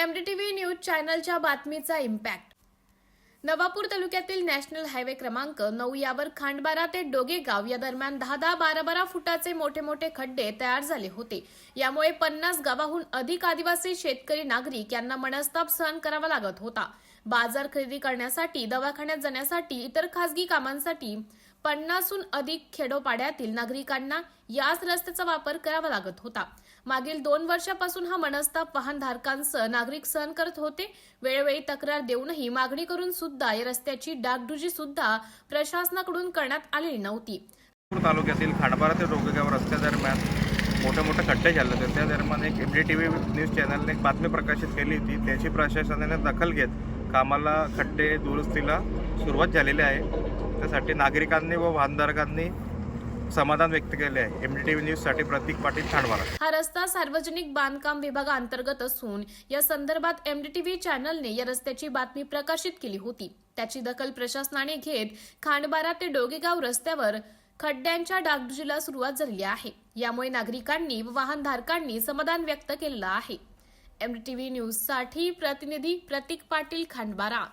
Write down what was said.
MDTV news चॅनलच्या बातमीचा impact Navapur तालुक्यातील नॅशनल हायवे क्रमांक नऊ यावर खांडबारा ते डोगेगाव या दरम्यान दहा दहा बारा बारा फुटाचे मोठे मोठे खड्डे तयार झाले होते. यामुळे पन्नास गावाहून अधिक आदिवासी शेतकरी नागरिक यांना मनस्ताप सहन करावा लागत होता. बाजार खरेदी करण्यासाठी दवाखान्यात जाण्यासाठी इतर खासगी कामांसाठी पन्नासहून अधिक खेडोपाड्यातील नागरिकांना याच रस्त्याचा वापर करावा लागत होता. मागील दोन वर्षापासून हा मनस्ताप वाहनधारकांसह नागरिक सहन करत होते. वेळोवेळी तक्रार देऊनही मागणी करून सुद्धा या रस्त्याची डागडुजी सुद्धा प्रशासनाकडून करण्यात आलेली नव्हती. तालुक्यातील खाडबारा ते डोंगेगाव रस्त्या दरम्यान मोठे मोठे खड्डे झाले होते. त्या दरम्यान एक M D T V news चॅनलने एक बातमी प्रकाशित केली होती. त्याची प्रशासनाने दखल घेत कामाला खड्डे दुरुस्तीला सुरुवात झालेली आहे. त्यासाठी नागरिकांनी व वाहनधारकांनी समाधान व्यक्त केले आहे. एमडीटीव्ही न्यूजसाठी प्रतीक पाटील खांडबारा हा रस्ता सार्वजनिक बांधकाम विभागाअंतर्गत असून या संदर्भात एमडीटीव्ही चॅनलने या रस्त्याची बातमी प्रकाशित केली होती. त्याची दखल प्रशासनाने घेत खांडबारा ते डोगेगाव रस्त्यावर खड्ड्यांच्या डागडुजीला सुरुवात झालेली आहे. यामुळे नागरिकांनी व वाहनधारकांनी समाधान व्यक्त केलेलं आहे. एमडीटीव्ही न्यूजसाठी प्रतिनिधी प्रतीक पाटील खांडबारा.